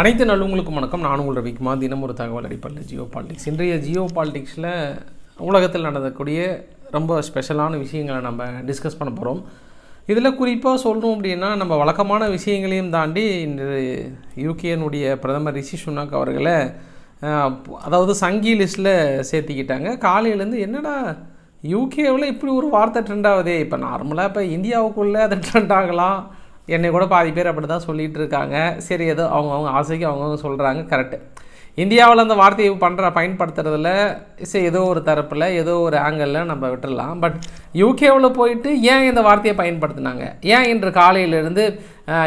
அனைத்து நல்லவங்களுக்கும் வணக்கம். நான் உங்கள் ரவிக்குமார் தினம் ஒரு தகவல் அடிப்படையில் ஜியோ பாலிடிக்ஸ். இன்றைய ஜியோ பாலிடிக்ஸில் உலகத்தில் நடக்கக்கூடிய ரொம்ப ஸ்பெஷலான விஷயங்களை நம்ம டிஸ்கஸ் பண்ண போகிறோம் இதில் குறிப்பாக சொல்லணும் அப்படின்னா நம்ம வழக்கமான விஷயங்களையும் தாண்டி இன்று யூகேனுடைய பிரதமர் ரிஷி சுனாக் அவர்களை அதாவது சங்கி லிஸ்ட்டில் சேர்த்திக்கிட்டாங்க. காலையிலேருந்து என்னடா யூகேவில் இப்படி ஒரு வார்த்தை ட்ரெண்ட் ஆகுதே? இப்போ நார்மலாக இப்போ இந்தியாவுக்குள்ளே அது ட்ரெண்ட் ஆகலாம். என்னை கூட பாதி பேர் அப்படி தான் சொல்லிகிட்டு இருக்காங்க சரி ஏதோ அவங்கவுங்க ஆசைக்கு அவங்கவுங்க சொல்கிறாங்க கரெக்டு இந்தியாவில் அந்த வார்த்தையை பண்ணுற பயன்படுத்துறதுல சரி ஏதோ ஒரு தரப்பில் ஏதோ ஒரு ஆங்கிளில் நம்ம விட்டுடலாம் பட் யூகேவில் போயிட்டு ஏன் இந்த வார்த்தையை பயன்படுத்தினாங்க? ஏன் இன்று காலையிலிருந்து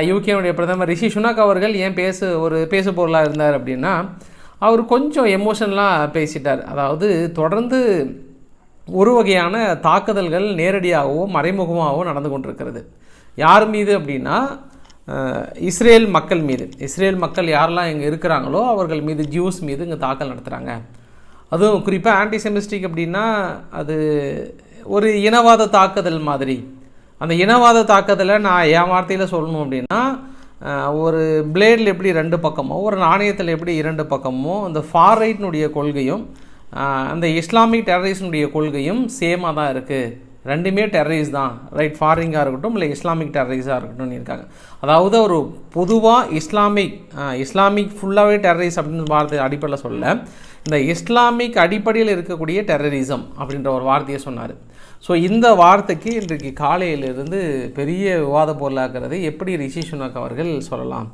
யூகேனுடைய பிரதமர் ரிஷி சுனாக் அவர்கள் ஏன் பேசு ஒரு பேசு பொருளாக இருந்தார் அப்படின்னா அவர் கொஞ்சம் எமோஷனலாக பேசிட்டார். அதாவது தொடர்ந்து ஒரு வகையான தாக்குதல்கள் நேரடியாகவோ மறைமுகமாகவோ நடந்து கொண்டிருக்கிறது. யார் மீது அப்படின்னா இஸ்ரேல் மக்கள் மீது. இஸ்ரேல் மக்கள் யாரெல்லாம் இங்கே இருக்கிறாங்களோ அவர்கள் மீது ஜூஸ் மீது இங்கே தாக்கல் நடத்துகிறாங்க அதுவும் குறிப்பாக ஆன்டிசெமிஸ்டிக் அப்படின்னா அது ஒரு இனவாத தாக்குதல் மாதிரி. அந்த இனவாத தாக்குதலை நான் என் வார்த்தையில் சொல்லணும் அப்படின்னா ஒரு பிளேடில் எப்படி ரெண்டு பக்கமோ ஒரு நாணயத்தில் எப்படி இரண்டு பக்கமோ அந்த ஃபார் ரைட்னுடைய கொள்கையும் அந்த இஸ்லாமிக் டெரரிஸ்டினுடைய கொள்கையும் சேமாக தான் இருக்குது ரெண்டுமே டெரரிஸ் தான். ரைட் ஃபாரிங்காக இருக்கட்டும் இல்லை இஸ்லாமிக் டெரரிஸாக இருக்கட்டும்னு இருக்காங்க. அதாவது ஒரு பொதுவாக இஸ்லாமிக் இஸ்லாமிக் ஃபுல்லாகவே டெரரிஸ் அப்படின்னு வார்த்தை அடிப்படையில் சொல்ல இந்த இஸ்லாமிக் அடிப்படையில் இருக்கக்கூடிய டெரரிசம் அப்படின்ற ஒரு வார்த்தையை சொன்னார். ஸோ இந்த வார்த்தைக்கு இன்றைக்கு காலையிலிருந்து பெரிய விவாத பொருளாகிறது எப்படி ரிஷி சுனாக் அவர்கள் சொல்லலாம்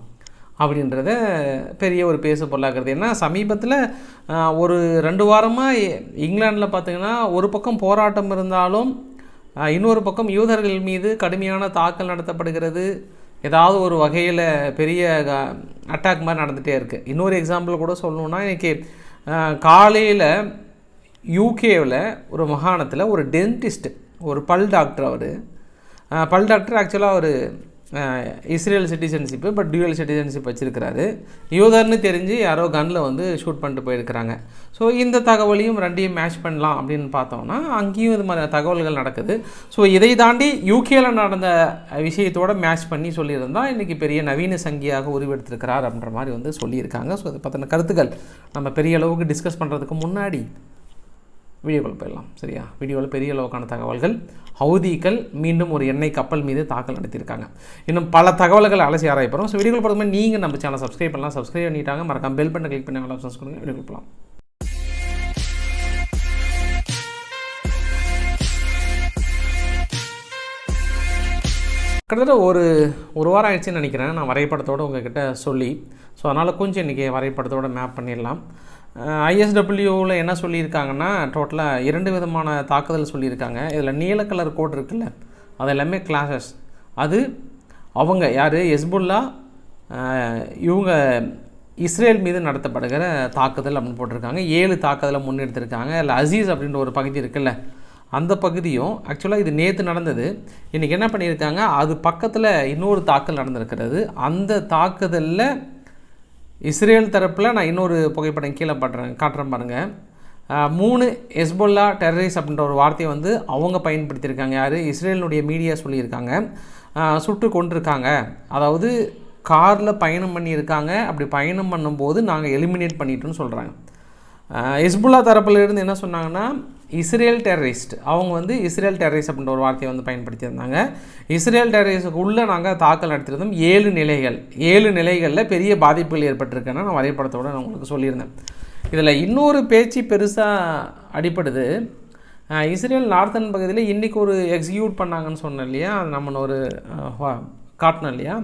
அப்படின்றத பெரிய ஒரு பேசு பொருளாகிறது ஏன்னா சமீபத்தில் ஒரு ரெண்டு வாரமாக இங்கிலாந்தில் பார்த்தீங்கன்னா ஒரு பக்கம் போராட்டம் இருந்தாலும் இன்னொரு பக்கம் யூதர்கள் மீது கடுமையான தாக்கல் நடத்தப்படுகிறது. ஏதாவது ஒரு வகையில் பெரிய அட்டாக் மாதிரி நடந்துகிட்டே இருக்குது இன்னொரு எக்ஸாம்பிள் கூட சொல்லணுன்னா இன்றைக்கி காலையில் யூகேவில் ஒரு மாகாணத்தில் ஒரு டென்டிஸ்ட்டு ஒரு பல் டாக்டர் அவர். பல் டாக்டர் ஆக்சுவலாக அவர் Israel citizenship but dual citizenship வச்சுருக்கிறாரு. யூதர்னு தெரிஞ்சு யாரோ கன்னில் வந்து ஷூட் பண்ணிட்டு போயிருக்கிறாங்க. ஸோ இந்த தகவலையும் ரெண்டையும் மேட்ச் பண்ணலாம் அப்படின்னு பார்த்தோம்னா அங்கேயும் இது மாதிரி தகவல்கள் நடக்குது. ஸோ இதை தாண்டி யூகேல நடந்த விஷயத்தோட மேட்ச் பண்ணி சொல்லியிருந்தால் இன்றைக்கி பெரிய நவீன சங்கியாக உருவெடுத்திருக்கிறார் அப்படின்ற மாதிரி வந்து சொல்லியிருக்காங்க. ஸோ அதை பற்றின கருத்துக்கள் நம்ம பெரிய அளவுக்கு டிஸ்கஸ் பண்ணுறதுக்கு முன்னாடி வீடியோக்குள்ள போயிடலாம். சரியா? வீடியோவில் பெரிய அளவுக்கான தகவல்கள். ஹவுதிகள் மீண்டும் ஒரு எண்ணெய் கப்பல் மீது தாக்கல் நடத்தியிருக்காங்க. இன்னும் பல தகவல்கள் அலசி ஆராயப்போகிறோம் ஸோ வீடியோக்குள்ள போகிறதுமே நீங்கள் நம்ம சேனல் சப்ஸ்கிரைப் பண்ணலாம். சப்ஸ்கிரைப் பண்ணிட்டாங்க. மறக்காம பெல் பட்டன் கிளிக் பண்ணி ஆப்ஷன்ஸ் கொடுங்க. வீடியோக்குள்ள போகலாம் கிட்டத்தட்ட ஒரு ஒரு வாரம் ஆயிடுச்சுன்னு நினைக்கிறேன். நான் வரைபடத்தோடு உங்ககிட்ட சொல்லி ஸோ அதனால் கொஞ்சம் இன்றைக்கி வரைபடத்தோட மேப் பண்ணிடலாம். ஐஎஸ்டபிள்யூவில் என்ன சொல்லியிருக்காங்கன்னா டோட்டலாக இரண்டு விதமான தாக்குதல் சொல்லியிருக்காங்க. இதில் நீல கலர் கோட் இருக்குல்ல அது எல்லாமே கிளாஸஸ் அது அவங்க யார்? எஸ்புல்லா இவங்க இஸ்ரேல் மீது நடத்தப்படுகிற தாக்குதல் அப்படின்னு போட்டிருக்காங்க. ஏழு தாக்குதலை முன்னெடுத்திருக்காங்க. இல்லை அசீஸ் அப்படின்ற ஒரு பகுதி இருக்குல்ல அந்த பகுதியும் ஆக்சுவலாக இது நேற்று நடந்தது. இன்றைக்கி என்ன பண்ணியிருக்காங்க? அது பக்கத்தில் இன்னொரு தாக்கல் நடந்திருக்கிறது. அந்த தாக்குதலில் இஸ்ரேல் தரப்பில் நான் இன்னொரு புகைப்படம் கீழே பாட்டுறேன் காட்டுறேன் பாருங்கள் மூணு எஸ்பொல்லா டெரரிஸ் அப்படின்ற ஒரு வார்த்தையை வந்து அவங்க பயன்படுத்தியிருக்காங்க. யார்? இஸ்ரேலினுடைய மீடியா சொல்லியிருக்காங்க. சுட்டு கொண்டிருக்காங்க அதாவது காரில் பயணம் பண்ணியிருக்காங்க. அப்படி பயணம் பண்ணும்போது நாங்கள் எலிமினேட் பண்ணிட்டோன்னு சொல்கிறாங்க ஹிஸ்புல்லா தரப்பிலிருந்து என்ன சொன்னாங்கன்னா இஸ்ரேல் டெரரிஸ்ட் அவங்க வந்து இஸ்ரேல் டெரரிஸ்ட் அப்படின்ற ஒரு வார்த்தையை வந்து பயன்படுத்தியிருந்தாங்க. இஸ்ரேல் டெரரிஸ்டுக்கு உள்ளே நாங்கள் தாக்கல் நடத்தியிருந்தோம். ஏழு நிலைகள். ஏழு நிலைகளில் பெரிய பாதிப்புகள் ஏற்பட்டிருக்குன்னு நான் வரைபடத்தோட நான் உங்களுக்கு சொல்லியிருந்தேன். இதில் இன்னொரு பேச்சு பெருசாக அடிப்படுது இஸ்ரேல் நார்த்தன் பகுதியில் இன்றைக்கி ஒரு எக்ஸிக்யூட் பண்ணாங்கன்னு சொன்னேன் இல்லையா? அது நம்ம ஒரு காட்டினோம் இல்லையா?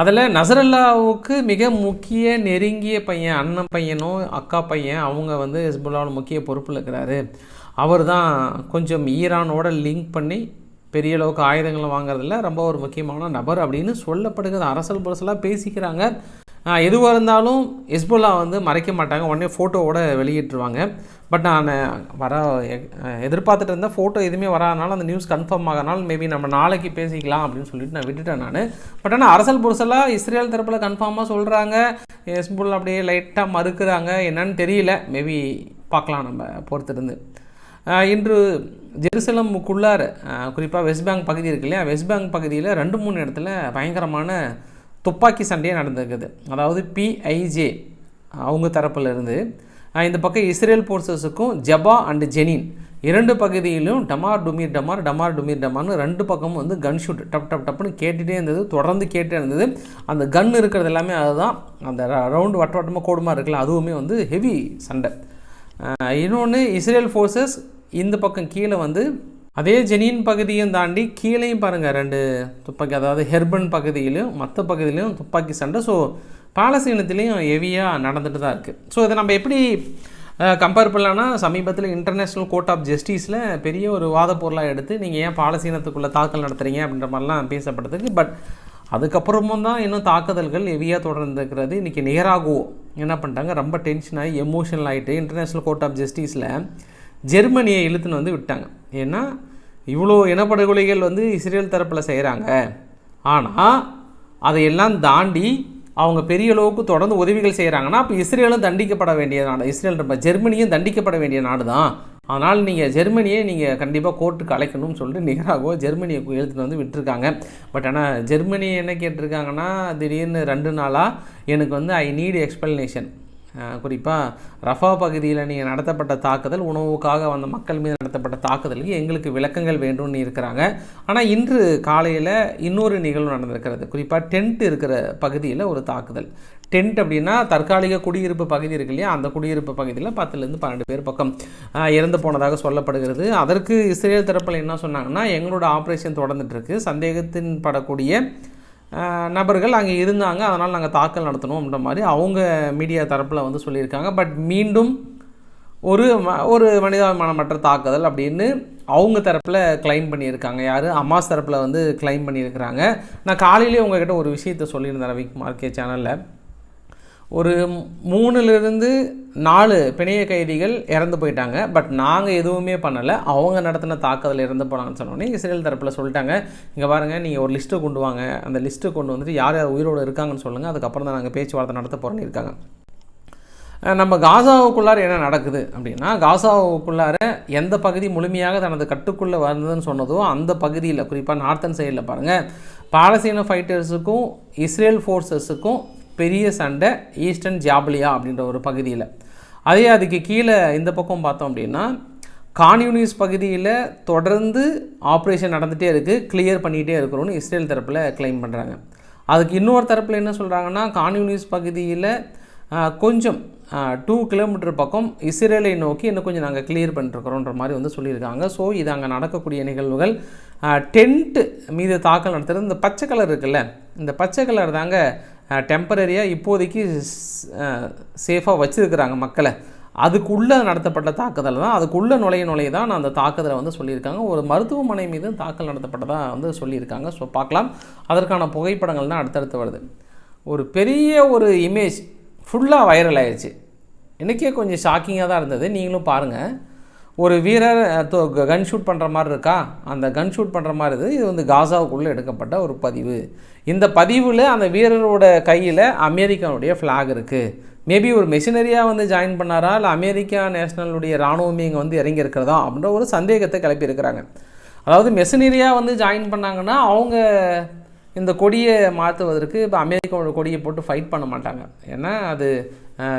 அதில் நசரல்லாவுக்கு மிக முக்கிய நெருங்கிய பையன் அண்ணன் பையனும் அக்கா பையன் அவங்க வந்து ஹிஸ்புல்லாவோட முக்கிய பொறுப்பில் இருக்கிறாரு. அவர் தான் கொஞ்சம் ஈரானோட லிங்க் பண்ணி பெரிய அளவுக்கு ஆயுதங்களை வாங்குறதுல ரொம்ப ஒரு முக்கியமான நபர் அப்படின்னு சொல்லப்படுகிறது. அரசல் புரசலாக பேசிக்கிறாங்க. எதுவாக இருந்தாலும் ஹிஸ்புல்லா வந்து மறைக்க மாட்டாங்க. உடனே ஃபோட்டோவோட வெளியிட்டுருவாங்க. பட் நான் வர எதிர்பார்த்துட்டு இருந்தேன் ஃபோட்டோ எதுவுமே வராதனால அந்த நியூஸ் கன்ஃபார்ம் ஆகனால மேபி நம்ம நாளைக்கு பேசிக்கலாம் அப்படின்னு சொல்லிட்டு நான் விட்டுட்டேன் நான். பட் ஆனால் அரசல் புரசலாக இஸ்ரேல் தரப்பில் கன்ஃபார்மாக சொல்கிறாங்க ஹிஸ்புல்லா அப்படியே லைட்டாக மறுக்கிறாங்க. என்னன்னு தெரியல. மேபி பார்க்கலாம் நம்ம பொறுத்திருந்து. இன்று ஜெருசலமுக்குள்ளார் குறிப்பாக வெஸ்ட் பேங்க் பகுதி இருக்கு இல்லையா? வெஸ்ட் பேங்க் பகுதியில் ரெண்டு மூணு இடத்துல பயங்கரமான துப்பாக்கி சண்டையே நடந்திருக்குது. அதாவது பிஐஜே அவங்க தரப்புல இருந்து இந்த பக்கம் இஸ்ரேல் ஃபோர்ஸஸுக்கும் ஜபா அண்டு ஜெனின் இரண்டு பகுதியிலும் டமார் டுமீர் டமார் டமார் டுமீர் டமார்னு ரெண்டு பக்கமும் வந்து கன் ஷூட் டப் டப் டப்னு கேட்டுகிட்டே இருந்தது தொடர்ந்து கேட்டே இருந்தது. அந்த கன் இருக்கிறது எல்லாமே அதுதான். அந்த ரவுண்டு வட்ட வட்டமாக கோடுமா இருக்குல்ல அதுவுமே வந்து ஹெவி சண்டை. இன்னொன்று இஸ்ரேல் ஃபோர்ஸஸ் இந்த பக்கம் கீழே வந்து அதே ஜெனின் பகுதியும் தாண்டி கீழேயும் பாருங்கள் ரெண்டு துப்பாக்கி அதாவது ஹெர்பன் பகுதியிலும் மற்ற பகுதியிலும் துப்பாக்கி சண்டை. ஸோ பாலஸ்தீனத்துலேயும் ஹெவியாக நடந்துட்டு தான் இருக்குது ஸோ இதை நம்ம எப்படி கம்பேர் பண்ணலான்னா சமீபத்தில் இன்டர்நேஷ்னல் கோர்ட் ஆஃப் ஜஸ்டிஸில் பெரிய ஒரு வாத பொருளாக எடுத்து நீங்கள் ஏன் பாலஸ்தீனத்துக்குள்ளே தாக்கல் நடத்துகிறீங்க அப்படின்ற மாதிரிலாம் பேசப்பட்டதுக்கு பட் அதுக்கப்புறமும் தான் இன்னும் தாக்குதல்கள் ஹெவியாக தொடர்ந்துருக்கிறது. இன்றைக்கி நேராகவோ என்ன பண்ணிட்டாங்க ரொம்ப டென்ஷன் ஆகி எமோஷனல் ஆகிட்டு இன்டர்நேஷ்னல் கோர்ட் ஆஃப் ஜஸ்டிஸில் ஜெர்மனியை இழுத்துன்னு வந்து விட்டாங்க. ஏன்னா இவ்வளோ இனப்படுகொலைகள் வந்து இஸ்ரேல் தரப்பில் செய்கிறாங்க ஆனால் அதையெல்லாம் தாண்டி அவங்க பெரிய அளவுக்கு தொடர்ந்து உதவிகள் செய்கிறாங்கன்னா அப்போ இஸ்ரேலும் தண்டிக்கப்பட வேண்டிய நாடு இஸ்ரேல் நம்ம ஜெர்மனியும் தண்டிக்கப்பட வேண்டிய நாடு தான் அதனால் நீங்கள் ஜெர்மனியை நீங்கள் கண்டிப்பாக கோர்ட்டுக்கு அழைக்கணும்னு சொல்லிட்டு நிகராகவோ ஜெர்மனியை எழுத்துட்டு வந்து விட்டுருக்காங்க. பட் ஆனால் ஜெர்மனி என்ன கேட்டிருக்காங்கன்னா திடீர்னு ரெண்டு நாளாக எனக்கு வந்து ஐ நீட் எக்ஸ்பிளனேஷன் குறிப்பாக ரஃபா பகுதியில் நீங்கள் நடத்தப்பட்ட தாக்குதல் உணவுக்காக வந்த மக்கள் மீது நடத்தப்பட்ட தாக்குதலுக்கு எங்களுக்கு விளக்கங்கள் வேண்டும்னு இருக்கிறாங்க. ஆனால் இன்று காலையில் இன்னொரு நிகழ்வு நடந்திருக்கிறது. குறிப்பாக டென்ட் இருக்கிற பகுதியில் ஒரு தாக்குதல். டென்ட் அப்படின்னா தற்காலிக குடியிருப்பு பகுதி இருக்கு இல்லையா? அந்த குடியிருப்பு பகுதியில் பத்துலேருந்து பன்னெண்டு பேர் பக்கம் இறந்து போனதாக சொல்லப்படுகிறது. அதற்கு இஸ்ரேல் தரப்பில் என்ன சொன்னாங்கன்னா எங்களோட ஆப்ரேஷன் தொடர்ந்துட்டு இருக்கு. சந்தேகத்தின் படக்கூடிய நபர்கள் அங்கே இருந்தாங்க அதனால் நாங்கள் தாக்கல் நடத்தணும் அப்படின்ற மாதிரி அவங்க மீடியா தரப்பில் வந்து சொல்லியிருக்காங்க. பட் மீண்டும் ஒரு ம- ஒரு மனிதாபிமானமற்ற தாக்குதல் அப்படின்னு அவங்க தரப்பில் க்ளைம் பண்ணியிருக்காங்க. யார்? அம்மாஸ் தரப்பில் வந்து க்ளைம் பண்ணியிருக்கிறாங்க. நான் காலையிலேயே உங்ககிட்ட ஒரு விஷயத்த சொல்லியிருந்தேன் ரவிக் மார்க்கே சேனலில் ஒரு மூணுலேருந்து நாலு பிணைய கைதிகள் இறந்து போயிட்டாங்க. பட் நாங்கள் எதுவுமே பண்ணலை. அவங்க நடத்தின தாக்குதல் இறந்து போனாங்கன்னு சொன்னோன்னே இஸ்ரேல் தரப்பில் சொல்லிட்டாங்க. இங்கே பாருங்கள் நீங்கள் ஒரு லிஸ்ட்டை கொண்டு வாங்க. அந்த லிஸ்ட்டை கொண்டு வந்துட்டு யார் யார் உயிரோடு இருக்காங்கன்னு சொல்லுங்கள் அதுக்கப்புறம் தான் நாங்கள் பேச்சுவார்த்தை நடத்த போகிறோன்னு இருக்காங்க. நம்ம காசாவுக்குள்ளார என்ன நடக்குது அப்படின்னா காசாவுக்குள்ளார எந்த பகுதி முழுமையாக தனது கட்டுக்குள்ளே வந்ததுன்னு சொன்னதோ அந்த பகுதியில் குறிப்பாக நார்த்தன் சைடில் பாருங்கள் பாலஸ்தீன ஃபைட்டர்ஸுக்கும் இஸ்ரேல் ஃபோர்ஸஸுக்கும் பெரிய சண்டை ஈஸ்டர்ன் ஜாப்லியா அப்படின்ற ஒரு பகுதியில். அதே அதுக்கு கீழே இந்த பக்கம் பார்த்தோம் அப்படின்னா கான்யூனிஸ் பகுதியில் தொடர்ந்து ஆப்ரேஷன் நடந்துகிட்டே இருக்குது கிளியர் பண்ணிகிட்டே இருக்கிறோன்னு இஸ்ரேல் தரப்பில் கிளைம் பண்ணுறாங்க அதுக்கு இன்னொரு தரப்பில் என்ன சொல்கிறாங்கன்னா கான்யூனிஸ் பகுதியில் கொஞ்சம் டூ கிலோமீட்டர் பக்கம் இஸ்ரேலை நோக்கி இன்னும் கொஞ்சம் நாங்கள் கிளியர் பண்ணிட்டுருக்குறோன்ற மாதிரி வந்து சொல்லியிருக்காங்க. ஸோ இது அங்கே நடக்கக்கூடிய நிகழ்வுகள் டென்ட்டு மீது தாக்கல் நடத்துகிறது இந்த பச்சை கலர் இருக்குல்ல இந்த பச்சை கலர் தாங்க டெம்பரரியாக இப்போதைக்கு சேஃபாக வச்சுருக்கிறாங்க மக்களை. அதுக்குள்ளே நடத்தப்பட்ட தாக்குதல் தான் அதுக்குள்ளே நுழைய நுழைய தான் அந்த தாக்குதலை வந்து சொல்லியிருக்காங்க. ஒரு மருத்துவமனை மீது தாக்கல் நடத்தப்பட்டதாக வந்து சொல்லியிருக்காங்க. ஸோ பார்க்கலாம். அதற்கான புகைப்படங்கள் தான் அடுத்தடுத்து வருது. ஒரு பெரிய ஒரு இமேஜ் ஃபுல்லாக வைரல் ஆயிடுச்சு எனக்கே கொஞ்சம் ஷாக்கிங்காக தான் இருந்தது. நீங்களும் பாருங்கள் ஒரு வீரர் கன் ஷூட் பண்ணுற மாதிரி இருக்கா? அந்த கன் ஷூட் பண்ணுற மாதிரி இது இது வந்து காசாவுக்குள்ளே எடுக்கப்பட்ட ஒரு பதிவு. இந்த பதிவில் அந்த வீரரோட கையில் அமெரிக்காவுடைய ஃப்ளாக் இருக்குது மேபி ஒரு மெஷினரியாக வந்து ஜாயின் பண்ணாரா? இல்லை அமெரிக்கா நேஷனலுடைய இராணுவமே இங்கே வந்து இறங்கி இருக்கிறதா அப்படின்ற ஒரு சந்தேகத்தை கிளப்பியிருக்கிறாங்க. அதாவது மெஷினரியாக வந்து ஜாயின் பண்ணாங்கன்னா அவங்க இந்த கொடியை மாற்றுவதற்கு இப்போ அமெரிக்காவோட கொடியை போட்டு ஃபைட் பண்ண மாட்டாங்க. ஏன்னா அது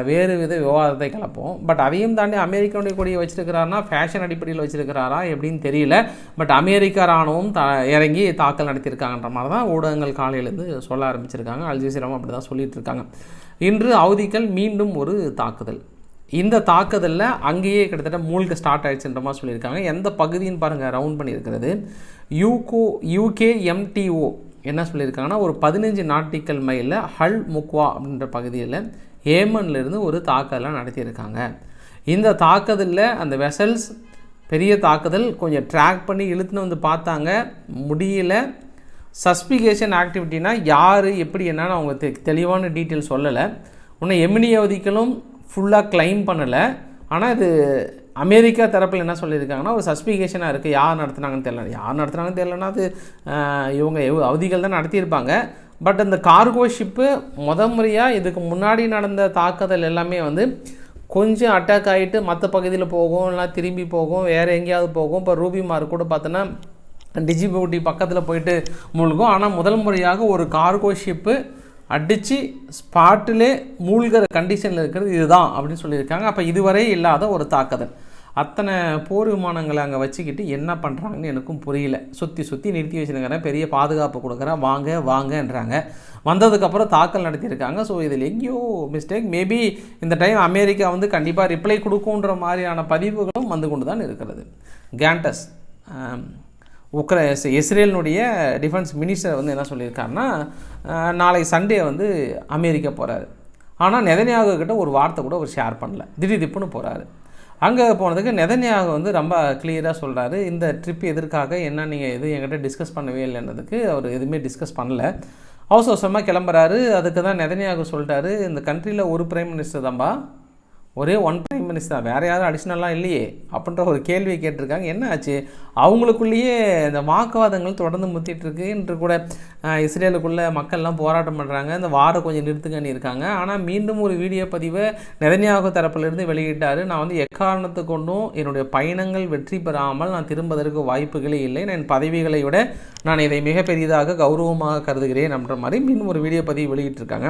வேறு வித விவாதத்தை கிளப்போம் பட் அதையும் தாண்டி அமெரிக்காவுடைய கொடியை வச்சிருக்கிறாருன்னா ஃபேஷன் அடிப்படையில் வச்சிருக்கிறாரா எப்படின்னு தெரியல. பட் அமெரிக்கா ராணுவம் த இறங்கி தாக்கல் நடத்தியிருக்காங்கன்ற மாதிரி தான் ஊடகங்கள் காலையிலேருந்து சொல்ல ஆரம்பிச்சிருக்காங்க. அல்ஜீசிராவும் அப்படி தான் சொல்லிட்டு இருக்காங்க இன்று அவதிகள் மீண்டும் ஒரு தாக்குதல். இந்த தாக்குதலில் அங்கேயே கிட்டத்தட்ட மூழ்க ஸ்டார்ட் ஆயிடுச்சுன்ற மாதிரி சொல்லியிருக்காங்க. எந்த பகுதின்னு பாருங்கள் ரவுண்ட் பண்ணியிருக்கிறது. யூகோ யூகே எம்டிஓ என்ன சொல்லியிருக்காங்கன்னா ஒரு பதினஞ்சு நாட்டிக்கல் மைலில் ஹல் முக்வா அப்படின்ற பகுதியில் ஏமன்லேருந்து ஒரு தாக்குதலாக நடத்தியிருக்காங்க. இந்த தாக்குதலில் அந்த வெசல்ஸ் பெரிய தாக்குதல் கொஞ்சம் ட்ராக் பண்ணி இழுத்துன்னு வந்து பார்த்தாங்க. முடியல. சஸ்பிகேஷன் ஆக்டிவிட்டினா யார் எப்படி என்னன்னு அவங்க தெ தெளிவான டீட்டெயில் சொல்லலை. இன்னும் எமினி அவதிகளும் ஃபுல்லாக க்ளைம் பண்ணலை. ஆனால் இது அமெரிக்கா தரப்பில் என்ன சொல்லியிருக்காங்கன்னா ஒரு சஸ்பிகேஷனாக இருக்குது யார் நடத்துனாங்கன்னு தெரியல. யார் நடத்துனாங்கன்னு தெரியலன்னா அது இவங்க அவதிகள் தான் நடத்தியிருப்பாங்க. பட் அந்த கார்கோ ஷிப்பு முத முறையாக இதுக்கு முன்னாடி நடந்த தாக்குதல் எல்லாமே வந்து கொஞ்சம் அட்டாக் ஆகிட்டு மற்ற பகுதியில் போகும் இல்லைனா திரும்பி போகும் வேறு எங்கேயாவது போகும். இப்போ ரூபி மார்க் கூட பார்த்தோன்னா டிஜிபூட்டி பக்கத்தில் போயிட்டு மூழ்கும். ஆனால் முதல் முறையாக ஒரு கார்கோ ஷிப்பு அடித்து ஸ்பாட்டிலே மூழ்கிற கண்டிஷனில் இருக்கிறது இதுதான் அப்படின்னு சொல்லியிருக்காங்க. அப்போ இதுவரை இல்லாத ஒரு தாக்குதல். அத்தனை போர் விமானங்களை அங்கே வச்சுக்கிட்டு என்ன பண்ணுறாங்கன்னு எனக்கும் புரியல. சுற்றி சுற்றி நிறுத்தி வச்சுருக்கிறேன் பெரிய பாதுகாப்பு கொடுக்குறேன். வாங்க வாங்கன்றாங்க. வந்ததுக்கப்புறம் தாக்கல் நடத்தியிருக்காங்க. ஸோ இதில் எங்கேயோ மிஸ்டேக் மேபி இந்த டைம் அமெரிக்கா வந்து கண்டிப்பாக ரிப்ளை கொடுக்குன்ற மாதிரியான பதிவுகளும் வந்து கொண்டு தான் இருக்கிறது கேண்டஸ் உக்ர இஸ்ரேலினுடைய டிஃபென்ஸ் மினிஸ்டர் வந்து என்ன சொல்லியிருக்காருன்னா நாளை சண்டே வந்து அமெரிக்கா போகிறாரு ஆனால் நெதனியாக கிட்ட ஒரு வார்த்தை கூட அவர் ஷேர் பண்ணல. திடீர் திப்புன்னு போகிறாரு அங்கே போனதுக்கு நெதன்யாக வந்து ரொம்ப கிளியராக சொல்கிறாரு இந்த ட்ரிப் எதற்காக என்ன நீங்கள் எதுவும் என்கிட்ட டிஸ்கஸ் பண்ணவே இல்லைன்றதுக்கு அவர் எதுவுமே டிஸ்கஸ் பண்ணல. அவசர அவசரமாக கிளம்புறாரு. அதுக்கு தான் நெதன்யாக சொல்லிட்டாரு. இந்த கண்ட்ரியில் ஒரு பிரைம் மினிஸ்டர் தான்பா. ஒரே ஒன் சீஃப் மினிஸ்டர் வேறு யாரும் அடிஷ்னலாக இல்லையே. அப்படின்ற ஒரு கேள்வியை கேட்டிருக்காங்க. என்ன ஆச்சு? அவங்களுக்குள்ளேயே இந்த வாக்குவாதங்கள் தொடர்ந்து முத்திட்டு இருக்கு. என்று கூட இஸ்ரேலுக்குள்ளே மக்கள்லாம் போராட்டம் பண்ணுறாங்க இந்த வாரம் கொஞ்சம் நிறுத்துக்கன்னு இருக்காங்க ஆனால் மீண்டும் ஒரு வீடியோ பதிவை நெதன்யாகு தரப்பிலிருந்து வெளியிட்டார். நான் வந்து எக்காரணத்து கொண்டும் என்னுடைய பயணங்கள் வெற்றி பெறாமல் நான் திரும்பதற்கு வாய்ப்புகளே இல்லை. நான் என் பதவிகளை விட நான் இதை மிகப்பெரியதாக கௌரவமாக கருதுகிறேன் அப்படின்ற மாதிரி மீண்டும் ஒரு வீடியோ பதிவு வெளியிட்டிருக்காங்க.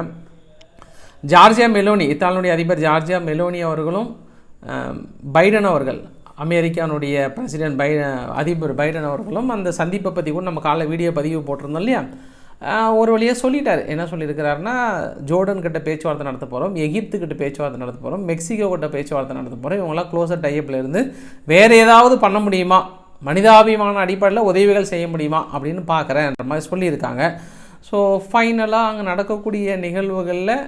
ஜார்ஜியா மெலோனி இத்தாலியுடைய அதிபர் ஜார்ஜியா மெலோனி அவர்களும் பைடன் அவர்கள் அமெரிக்கானுடைய பிரசிடென்ட் பை அதிபர் பைடன் அவர்களும் அந்த சந்திப்பை பற்றி கூட நம்ம காலைல வீடியோ பதிவு போட்டிருந்தோம் இல்லையா? ஒரு வழியாக சொல்லிட்டார். என்ன சொல்லியிருக்கிறாருன்னா ஜோர்டன் கிட்ட பேச்சுவார்த்தை நடத்த போகிறோம் எகிப்து கிட்ட பேச்சுவார்த்தை நடத்த போகிறோம் மெக்சிகோ கிட்ட பேச்சுவார்த்தை நடத்த போகிறோம் இவங்களாம் க்ளோசர் டைப்பில் இருந்து வேறு ஏதாவது பண்ண முடியுமா? மனிதாபிமான அடிப்படையில் உதவிகள் செய்ய முடியுமா? அப்படின்னு பார்க்குறேன்ற மாதிரி சொல்லியிருக்காங்க. ஸோ ஃபைனலாக அங்கே நடக்கக்கூடிய நிகழ்வுகளில்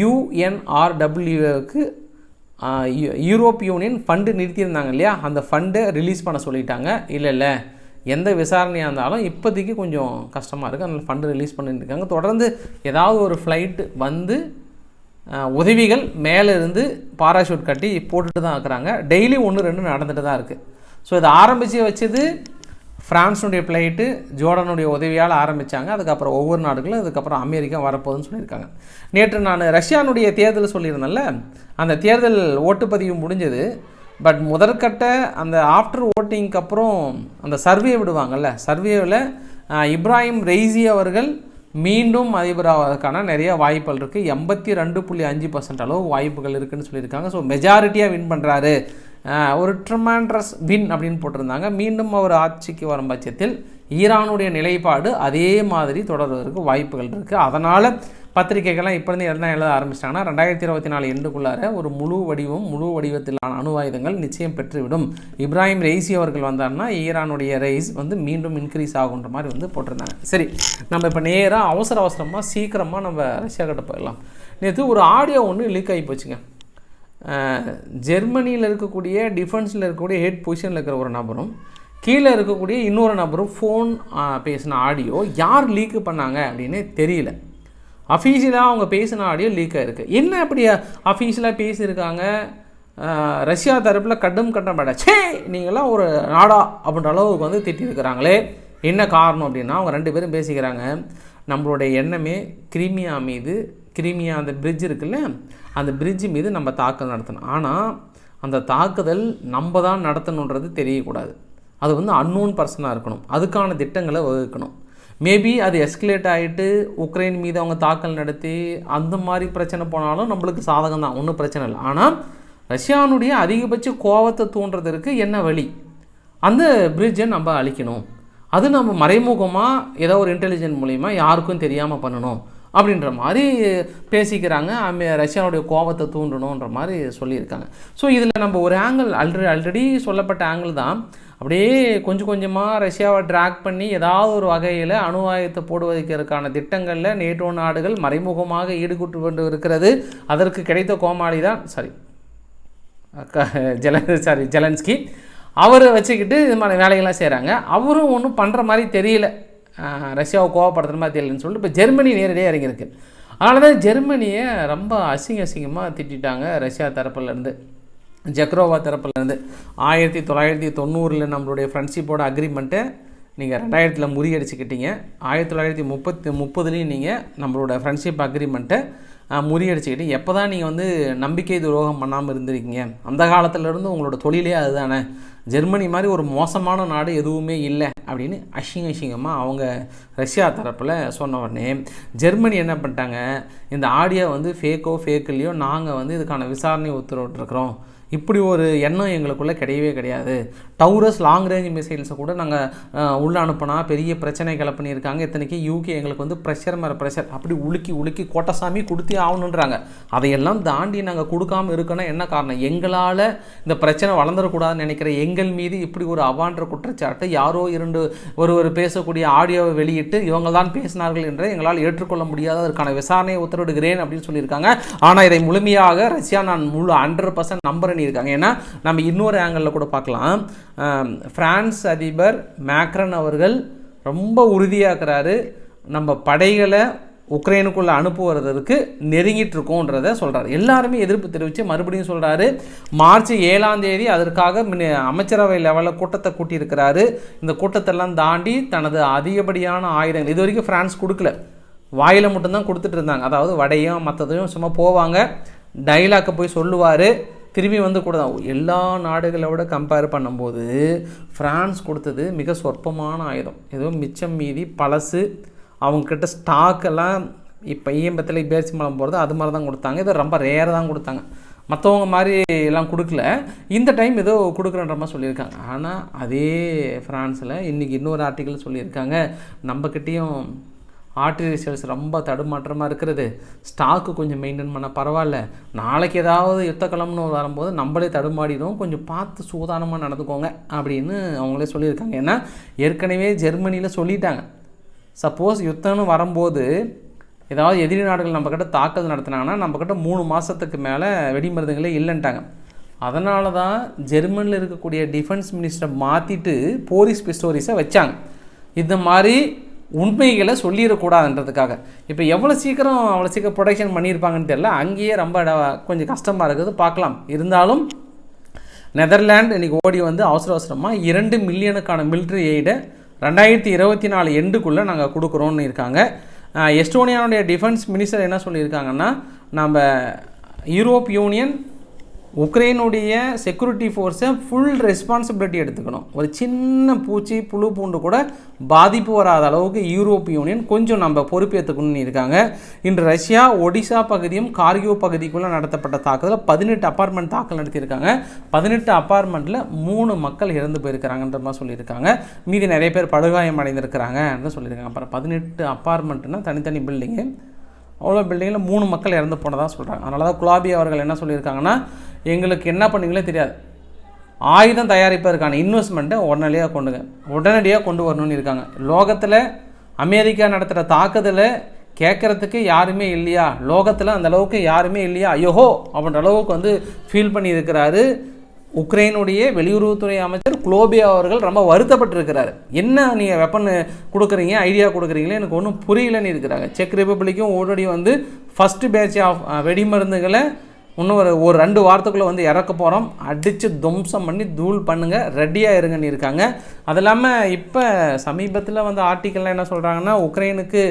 யூஎன்ஆர்டபிள்யூக்கு யூரோப் யூனியன் ஃபண்டு நிறுத்தியிருந்தாங்க இல்லையா? அந்த ஃபண்டை ரிலீஸ் பண்ண சொல்லிட்டாங்க. இல்லை இல்லை. எந்த விசாரணையாக இருந்தாலும் இப்போதைக்கு கொஞ்சம் கஷ்டமாக இருக்குது அதனால் ஃபண்டு ரிலீஸ் பண்ணிட்டுருக்காங்க தொடர்ந்து ஏதாவது ஒரு ஃப்ளைட்டு வந்து உதவிகள் மேலே இருந்து பாராஷூட் கட்டி போட்டுட்டு தான் இருக்கிறாங்க. டெய்லி ஒன்று ரெண்டு நடந்துட்டு தான் இருக்குது ஸோ இதை ஆரம்பித்து வச்சது ஃப்ரான்ஸுடைய பிளைட்டு ஜோர்டனுடைய உதவியால் ஆரம்பித்தாங்க அதுக்கப்புறம் ஒவ்வொரு நாடுகளும் அதுக்கப்புறம் அமெரிக்கா வரப்போகுதுன்னு சொல்லியிருக்காங்க. நேற்று நான் ரஷ்யானுடைய தேர்தல் சொல்லியிருந்தேன்ல அந்த தேர்தல் ஓட்டுப்பதிவு முடிஞ்சது. பட் முதற்கட்ட அந்த ஆஃப்டர் ஓட்டிங்க்கு அப்புறம் அந்த சர்வே விடுவாங்கல்ல சர்வேவில் இப்ராஹிம் ரெய்சி அவர்கள் மீண்டும் அதிபராவதற்கான நிறைய வாய்ப்புகள் இருக்குது எண்பத்தி ரெண்டு புள்ளி அஞ்சு பர்சன்ட் அளவு வாய்ப்புகள் இருக்குதுன்னு சொல்லியிருக்காங்க. ஸோ மெஜாரிட்டியாக வின் பண்ணுறாரு ஒரு ட்ரிமாண்ட்ரஸ் பின் அப்படின்னு போட்டிருந்தாங்க. மீண்டும் அவர் ஆட்சிக்கு வரும் பட்சத்தில் ஈரானுடைய நிலைப்பாடு அதே மாதிரி தொடர்வதற்கு வாய்ப்புகள் இருக்குது அதனால் பத்திரிகைகள்லாம் இப்போ இருந்து எழுத ஆரம்பிச்சிட்டாங்கன்னா ரெண்டாயிரத்தி இருபத்தி நாலு எண்டுக்குள்ளார ஒரு முழு வடிவம் முழு வடிவத்திலான அணு ஆயுதங்கள் நிச்சயம் பெற்றுவிடும். இப்ராஹிம் ரெய்சி அவர்கள் வந்தார்னா ஈரானுடைய ரைஸ் வந்து மீண்டும் இன்க்ரீஸ் ஆகுன்ற மாதிரி வந்து போட்டிருந்தாங்க. சரி நம்ம இப்போ நேராக அவசர அவசரமாக சீக்கிரமாக நம்ம ரஷ்யா கிட்ட போயிடலாம். நேற்று ஒரு ஆடியோ ஒன்று லீக் ஆகி போச்சுங்க. ஜெர்மனியில் இருக்கக்கூடிய டிஃபென்ஸில் இருக்கக்கூடிய ஹெட் பொசிஷனில் இருக்கிற ஒரு நபரும் கீழே இருக்கக்கூடிய இன்னொரு நபரும் ஃபோன் பேசின ஆடியோ யார் லீக்கு பண்ணாங்க அப்படின்னு தெரியல. அஃபீஷியலாக அவங்க பேசின ஆடியோ லீக்காக இருக்குது என்ன அப்படி அஃபீஷியலாக பேசியிருக்காங்க? ரஷ்யா தரப்பில் கடும் கட்டப்பட சே நீங்களாம் ஒரு நாடா அப்படின்ற அளவுக்கு வந்து திட்டிருக்கிறாங்களே என்ன காரணம் அப்படின்னா அவங்க ரெண்டு பேரும் பேசிக்கிறாங்க. நம்மளுடைய எண்ணமே கிரிமியா மீது கிரிமியா அந்த பிரிட்ஜ் இருக்குல்ல அந்த பிரிட்ஜ் மீது நம்ம தாக்கல் நடத்தணும். ஆனால் அந்த தாக்குதல் நம்ம தான் நடத்தணுன்றது தெரியக்கூடாது. அது வந்து அன்னோன் பர்சனாக இருக்கணும். அதுக்கான திட்டங்களை வகுக்கணும். மேபி அது எஸ்கலேட் ஆகிட்டு உக்ரைன் மீது அவங்க தாக்கல் நடத்தி அந்த மாதிரி பிரச்சனை போனாலும் நம்மளுக்கு சாதகம் தான். ஒன்றும் பிரச்சனை இல்லை. ஆனால் ரஷ்யானுடைய அதிகபட்ச கோவத்தை தூண்டுறதற்கு என்ன வழி? அந்த பிரிட்ஜை நம்ம அழிக்கணும். அது நம்ம மறைமுகமாக ஏதோ ஒரு இன்டெலிஜென்ட் மூலிமா யாருக்கும் தெரியாமல் பண்ணணும். அப்படின்ற மாதிரி பேசிக்கிறாங்க. ரஷ்யாவுடைய கோபத்தை தூண்டணுன்ற மாதிரி சொல்லியிருக்காங்க. ஸோ இதில் நம்ம ஒரு ஆங்கிள் ஆல்ரெடி ஆல்ரெடி சொல்லப்பட்ட ஆங்கிள் தான். அப்படியே கொஞ்சம் கொஞ்சமாக ரஷ்யாவை ட்ராக் பண்ணி ஏதாவது ஒரு வகையில் அணு ஆயுதத்தை போடுவதற்கான திட்டங்களில் நேட்டோ நாடுகள் மறைமுகமாக ஈடுபட்டு கொண்டு இருக்கிறது. அதற்கு கிடைத்த கோமாளி தான் சாரி ஜெல சாரி ஜெலன்ஸ்கி. அவரை வச்சுக்கிட்டு இது மாதிரி வேலைகள்லாம் செய்கிறாங்க அவரும் ஒன்றும் பண்ணுற மாதிரி தெரியல. ரஷ்யாவை கோவப்படுத்துற மாதிரி தெரியலன்னு சொல்லிட்டு இப்போ ஜெர்மனி நேரடியாக இறங்கியிருக்கு. அதனால தான் ஜெர்மனியை ரொம்ப அசிங்க அசிங்கமாக திட்டிட்டாங்க ரஷ்யா தரப்புலேருந்து ஜக்ரோவா தரப்புலேருந்து ஆயிரத்தி தொள்ளாயிரத்தி தொண்ணூறில் நம்மளுடைய ஃப்ரெண்ட்ஷிப்போட அக்ரிமெண்ட்டை நீங்கள் ரெண்டாயிரத்தில் முறியடிச்சுக்கிட்டீங்க. ஆயிரத்தி தொள்ளாயிரத்தி முப்பத்தி முப்பதுலேயும் நீங்கள் நம்மளோட ஃப்ரெண்ட்ஷிப் அக்ரிமெண்ட்டை முறியடிச்சுக்கிட்டு எப்போ தான் நீங்கள் வந்து நம்பிக்கை துரோகம் பண்ணாமல் இருந்திருக்கீங்க அந்த காலத்துலேருந்து உங்களோட தொழிலே அதுதானே. ஜெர்மனி மாதிரி ஒரு மோசமான நாடு எதுவுமே இல்லை அப்படின்னு அசிங்க அசிங்கமாக அவங்க ரஷ்யா தரப்பில் சொன்ன உடனே ஜெர்மனி என்ன பண்ணிட்டாங்க இந்த ஆடியோ வந்து ஃபேக்கோ ஃபேக்கிலையோ நாங்கள் வந்து இதுக்கான விசாரணை உத்தரவிட்டிருக்கிறோம். இப்படி ஒரு எண்ணம் எங்களுக்குள்ளே கிடையவே கிடையாது. டவுரஸ் லாங் ரேஞ்ச் மிசைல்ஸை கூட நாங்கள் உள்ளே அனுப்புனா பெரிய பிரச்சனை கிளப்பினிருக்காங்க இத்தனைக்கு யூகே எங்களுக்கு வந்து ப்ரெஷர் மேலே ப்ரெஷர் அப்படி உலுக்கி உலுக்கி கோட்டசாமி கொடுத்தே ஆகணுன்றாங்க. அதையெல்லாம் தாண்டி நாங்கள் கொடுக்காம இருக்கணும் என்ன காரணம்? எங்களால் இந்த பிரச்சனை வளர்ந்துடக்கூடாதுன்னு நினைக்கிற எங்கள் மீது இப்படி ஒரு அவான்ற குற்றச்சாட்டு யாரோ இரண்டு ஒருவர் பேசக்கூடிய ஆடியோவை வெளியிட்டு இவங்க தான் பேசினார்கள் என்று எங்களால் ஏற்றுக்கொள்ள முடியாத அதற்கான விசாரணையை உத்தரவிடுகிறேன் அப்படின்னு சொல்லியிருக்காங்க. ஆனால் இதை முழுமையாக ரஷ்யா நான் முழு ஹண்ட்ரட் பர்சன்ட் நம்பர் இருக்காங்க ஏன்னா நம்ம இன்னொரு ஆங்கிளில் கூட பார்க்கலாம். ஃப்ரான்ஸ் அதிபர் மேக்ரன் அவர்கள் ரொம்ப உறுதியாக்குறாரு. நம்ம படைகளை உக்ரைனுக்குள்ளே அனுப்புவதற்கு நெருங்கிட்டு இருக்கோன்றத சொல்கிறார் எல்லாருமே எதிர்ப்பு தெரிவித்து மறுபடியும் சொல்கிறாரு மார்ச் ஏழாம் தேதி அதற்காக அமைச்சரவை லெவலில் கூட்டத்தை கூட்டியிருக்கிறாரு. இந்த கூட்டத்தெல்லாம் தாண்டி தனது அதிகப்படியான ஆயுதங்கள் இது வரைக்கும் ஃப்ரான்ஸ் கொடுக்கல. வாயில் மட்டும்தான் கொடுத்துட்டு இருந்தாங்க. அதாவது வடையும் மற்றதையும் சும்மா போவாங்க. டைலாக்கை போய் சொல்லுவார். திரும்பி வந்து கூட எல்லா நாடுகளை விட கம்பேர் பண்ணும்போது ஃப்ரான்ஸ் கொடுத்தது மிக சொற்பமான ஆயுதம். ஏதோ மிச்சம் மீதி பழசு அவங்கக்கிட்ட ஸ்டாக்கெல்லாம் இப்போ ஈயம்பத்தில் பேசி மலம் போகிறது அது மாதிரி தான் கொடுத்தாங்க. இதை ரொம்ப ரேராக தான் கொடுத்தாங்க. மற்றவங்க மாதிரி எல்லாம் கொடுக்கல. இந்த டைம் ஏதோ கொடுக்குறன்ற மாதிரி சொல்லியிருக்காங்க. ஆனால் அதே ஃப்ரான்ஸில் இன்றைக்கி இன்னொரு ஆர்டிக்கல் சொல்லியிருக்காங்க. நம்மக்கிட்டேயும் ஆர்டிஃபிஷியல்ஸ் ரொம்ப தடுமாற்றமாக இருக்கிறது. ஸ்டாக்கு கொஞ்சம் மெயின்டைன் பண்ண பரவாயில்ல. நாளைக்கு ஏதாவது யுத்தக்கலம்னு வரும்போது நம்மளே தடுமாடிடும் கொஞ்சம் பார்த்து சூதானமாக நடந்துக்கோங்க அப்படின்னு அவங்களே சொல்லியிருக்காங்க. ஏன்னா ஏற்கனவே ஜெர்மனியில் சொல்லிட்டாங்க. சப்போஸ் யுத்தம்னு வரும்போது ஏதாவது எதிரி நாடுகள் நம்மக்கிட்ட தாக்கல் நடத்தினாங்கன்னா நம்மக்கிட்ட மூணு மாதத்துக்கு மேலே வெடிமருந்துகளே இல்லைன்ட்டாங்க. அதனால தான் ஜெர்மனியில் இருக்கக்கூடிய டிஃபென்ஸ் மினிஸ்டரை மாற்றிட்டு போலீஸ் பிஸ்டோரிஸை வச்சாங்க. இந்த மாதிரி உண்மைகளை சொல்லிடக்கூடாதுன்றதுக்காக. இப்போ எவ்வளோ சீக்கிரம் அவ்வளோ சீக்கிரம் ப்ரொடக்ஷன் பண்ணியிருப்பாங்கன்னு தெரியல. அங்கேயே ரொம்ப கொஞ்சம் கஷ்டமாக இருக்குது. பார்க்கலாம். இருந்தாலும் நெதர்லாண்டு இன்றைக்கி ஓடி வந்து அவசர அவசரமாக இரண்டு மில்லியனுக்கான மிலிட்ரி எய்டை ரெண்டாயிரத்தி இருபத்தி நாலு எண்டுக்குள்ளே நாங்கள் கொடுக்குறோன்னு இருக்காங்க. எஸ்டோனியானுடைய டிஃபென்ஸ் மினிஸ்டர் என்ன சொல்லியிருக்காங்கன்னா நம்ம யூரோப் யூனியன் உக்ரைனுடைய செக்யூரிட்டி ஃபோர்ஸை ஃபுல் ரெஸ்பான்சிபிலிட்டி எடுத்துக்கணும். ஒரு சின்ன பூச்சி புழு பூண்டு கூட பாதிப்பு வராத அளவுக்கு யூரோப் யூனியன் கொஞ்சம் நம்ம பொறுப்பேற்றுக்கணும்னு இருக்காங்க. இன்று ரஷ்யா ஒடிசா பகுதியும் கார்கியோ பகுதிக்குள்ளே நடத்தப்பட்ட தாக்குதலில் பதினெட்டு அப்பார்ட்மெண்ட் தாக்கல் நடத்தியிருக்காங்க. பதினெட்டு அப்பார்ட்மெண்ட்டில் மூணு மக்கள் இறந்து போயிருக்கிறாங்கன்ற மாதிரி சொல்லியிருக்காங்க. மீதி நிறைய பேர் படுகாயம் அடைந்திருக்கிறாங்கன்னு சொல்லியிருக்காங்க. அப்புறம் பதினெட்டு அப்பார்ட்மெண்ட்டுனா தனித்தனி பில்டிங்கு அவ்வளோ பில்டிங்கில் மூணு மக்கள் இறந்து போனதாக சொல்கிறாங்க அதனால தான் குலாபி அவர்கள் என்ன சொல்லியிருக்காங்கன்னா எங்களுக்கு என்ன பண்ணுங்களே தெரியாது. ஆயுதம் தயாரிப்பதற்கான இன்வெஸ்ட்மெண்ட்டை உடனடியாக கொண்டுங்க. உடனடியாக கொண்டு வரணும்னு இருக்காங்க. லோகத்தில் அமெரிக்கா நடத்துகிற தாக்குதலை கேட்குறதுக்கு யாருமே இல்லையா? லோகத்தில் அந்த அளவுக்கு யாருமே இல்லையா? ஐயோஹோ! அப்படின்ற அளவுக்கு வந்து ஃபீல் பண்ணியிருக்கிறாரு உக்ரைனுடைய வெளியுறவுத்துறை அமைச்சர் குளோபியா அவர்கள் ரொம்ப வருத்தப்பட்டிருக்கிறாரு. என்ன நீங்கள் வெப்பன் கொடுக்குறீங்க? ஐடியா கொடுக்குறீங்களே? எனக்கு ஒன்றும் புரியலன்னு இருக்கிறாங்க. செக் ரிப்பப்ளிக்கும் ஓடடி வந்து ஃபஸ்ட்டு பேட்ச் ஆஃப் வெடிமருந்துகளை இன்னும் ஒரு ஒரு ரெண்டு வாரத்துக்குள்ளே வந்து இறக்க போகிறோம் அடித்து துவம்சம் பண்ணி தூள் பண்ணுங்கள் ரெடியாக இருங்கன்னு இருக்காங்க. அது இல்லாமல் இப்போ சமீபத்தில் வந்து ஆர்டிக்கல்லாம் என்ன சொல்கிறாங்கன்னா உக்ரைனுக்கு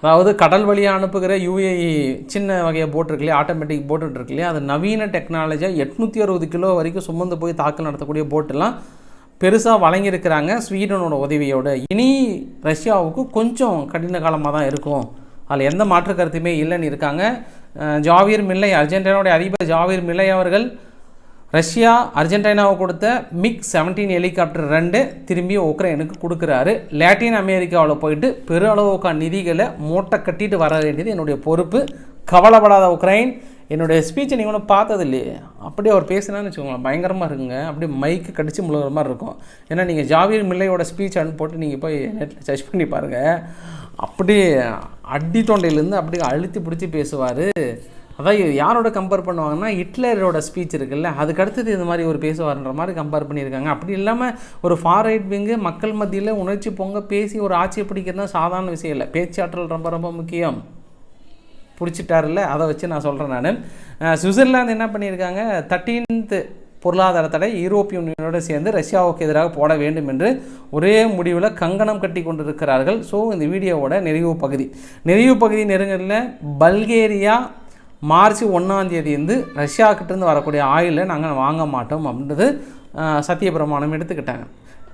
அதாவது கடல் வழியாக அனுப்புகிற யூஏஇ சின்ன வகையை போட் இருக்கு இல்லையா? ஆட்டோமேட்டிக் போட் இருக்கு இல்லையா? அது நவீன டெக்னாலஜியாக எட்நூற்றி அறுபது கிலோ வரைக்கும் சுமந்து போய் தாக்கல் நடத்தக்கூடிய போட்டெல்லாம் பெருசாக வழங்கியிருக்கிறாங்க ஸ்வீடனோட உதவியோட. இனி ரஷ்யாவுக்கு கொஞ்சம் கடின காலமாக தான் இருக்கும். அதில் எந்த மாற்று கருத்துமே இல்லைன்னு இருக்காங்க. ஜாவியர் மில்லை அர்ஜென்டினாவுடைய அதிபர் ஜாவியர் மில்லை அவர்கள் ரஷ்யா அர்ஜென்டினாவை கொடுத்த மிக் 17 ஹெலிகாப்டர் ரெண்டு திரும்பி உக்ரைனுக்கு கொடுக்குறாரு. லாட்டின் அமெரிக்காவில் போயிட்டு பெருளவுக்கான நிதிகளை மூட்டை கட்டிட்டு வர வேண்டியது என்னுடைய பொறுப்பு. கவலைப்படாத உக்ரைன் என்னுடைய ஸ்பீச்சை நீங்கள் ஒன்றும் பார்த்தது இல்லையே அப்படியே அவர் பேசினான்னு வச்சுக்கோங்களேன் பயங்கரமாக இருக்குங்க. அப்படியே மைக்கு கடிச்சு முழுகிற மாதிரி இருக்கும். ஏன்னா நீங்கள் ஜாவியர் மில்லையோட ஸ்பீச் அனு போட்டு நீங்கள் போய் நெட்டில் சர்ச் பண்ணி பாருங்கள் அப்படியே அடி தொண்டையிலேருந்து அப்படியே அழுத்தி பிடிச்சி பேசுவார். அதான் யாரோட கம்பேர் பண்ணுவாங்கன்னா ஹிட்லரோட ஸ்பீச் இருக்குல்ல அதுக்கு அடுத்தது இந்த மாதிரி ஒரு பேசுவார்ன்ற மாதிரி கம்பேர் பண்ணியிருக்காங்க. அப்படி இல்லாமல் ஒரு ஃபார் ரைட் விங்கு மக்கள் மத்தியில் உணர்ச்சி பொங்க பேசி ஒரு ஆட்சியை பிடிக்கிறது சாதாரண விஷயம் இல்லை. பேச்சாற்றல் ரொம்ப ரொம்ப முக்கியம். பிடிச்சிட்டாருல்ல அதை வச்சு நான் சொல்கிறேன் நான். சுவிட்சர்லாந்து என்ன பண்ணியிருக்காங்க? தேர்ட்டீன்த்து பொருளாதார தடை யூரோப்பிய யூனியனோடு சேர்ந்து ரஷ்யாவுக்கு எதிராக போட வேண்டும் என்று ஒரே முடிவில் கங்கணம் கட்டி கொண்டிருக்கிறார்கள். ஸோ இந்த வீடியோவோட நிறைவு பகுதி. நிறைவு பகுதி நெருங்கலில் பல்கேரியா மார்ச் ஒன்றாம் தேதி ரஷ்யா ரஷ்யாக்கிட்டேருந்து வரக்கூடிய ஆயிலை நாங்கள் வாங்க மாட்டோம் அப்படின்றது சத்திய பிரமாணம் எடுத்துக்கிட்டாங்க.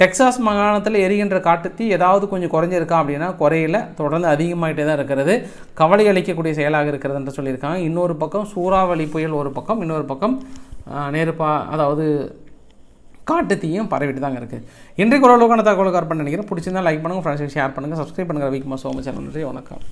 டெக்சாஸ் மாகாணத்தில் எரிகின்ற காட்டுத்தீ ஏதாவது கொஞ்சம் குறைஞ்சிருக்கா அப்படின்னா குறையில. தொடர்ந்து அதிகமாகிட்டே தான் இருக்கிறது. கவலை அளிக்கக்கூடிய செயலாக இருக்கிறது என்று சொல்லியிருக்காங்க. இன்னொரு பக்கம் சூறாவளி புயல் ஒரு பக்கம் இன்னொரு பக்கம் நேருப்பா அதாவது காட்டுத்தையும் பரவிட்டு தாங்க இருக்குது இன்றைக்கு ஒரு தகவலுக்கு அர்ப்பணம் நினைக்கிறேன். பிடிச்சிருந்தா லைக் பண்ணுங்கள் ஃப்ரெண்ட்ஸுக்கு ஷேர் பண்ணுங்கள் சப்ஸ்கிரைப் பண்ணுங்கள் வீக்மா சோம சேனல் நன்றி வணக்கம்.